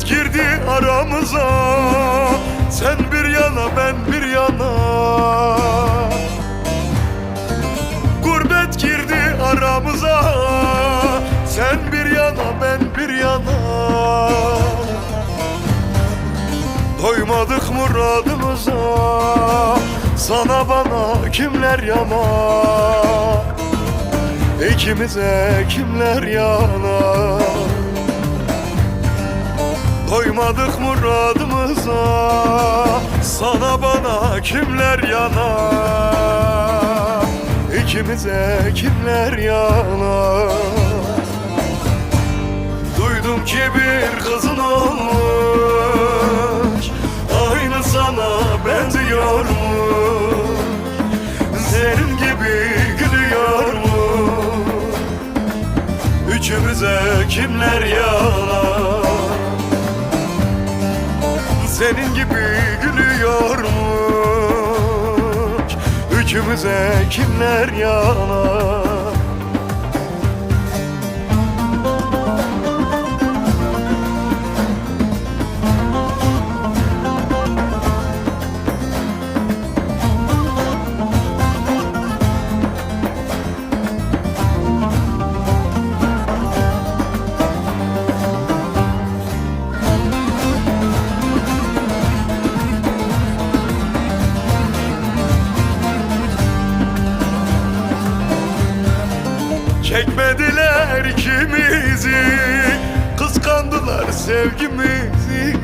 Gurbet girdi aramıza. Sen bir yana ben bir yana. Gurbet girdi aramıza. Sen bir yana ben bir yana. Doymadık muradımıza. Sana bana kimler yana İkimize kimler yana Doymadık muradımıza Sana bana kimler yana? İkimize kimler yana? Duydum ki bir kızın olmuş Aynı sana benziyormuş. Senin gibi gülüyormuş. Üçümüze kimler yana Senin gibi gülüyormuş? Üçümüze kimler yana İkimizi Kıskandılar sevgimizi.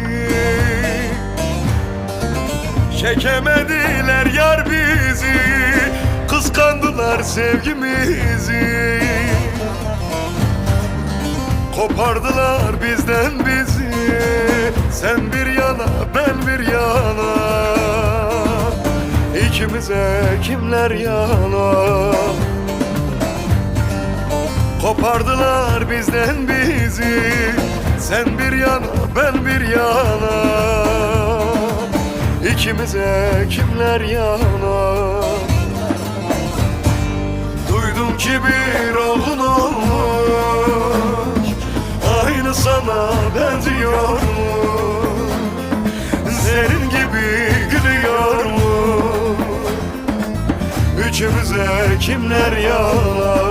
Çekemediler yar bizi Kıskandılar sevgimizi. Kopardılar bizden bizi Sen bir yana ben bir yana. İkimize kimler yana Kopardılar bizden bizi. Sen bir yana ben bir yana. İkimize kimler yana? Duydum ki bir oğlun olmuş. Aynı sana benziyormuş. Senin gibi gülüyormuş. Üçümüze kimler yana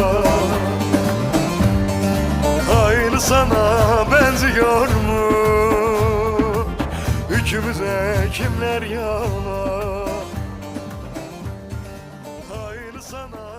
sana benziyor mu? Yükümüze kimler yalan? Hayırlı sana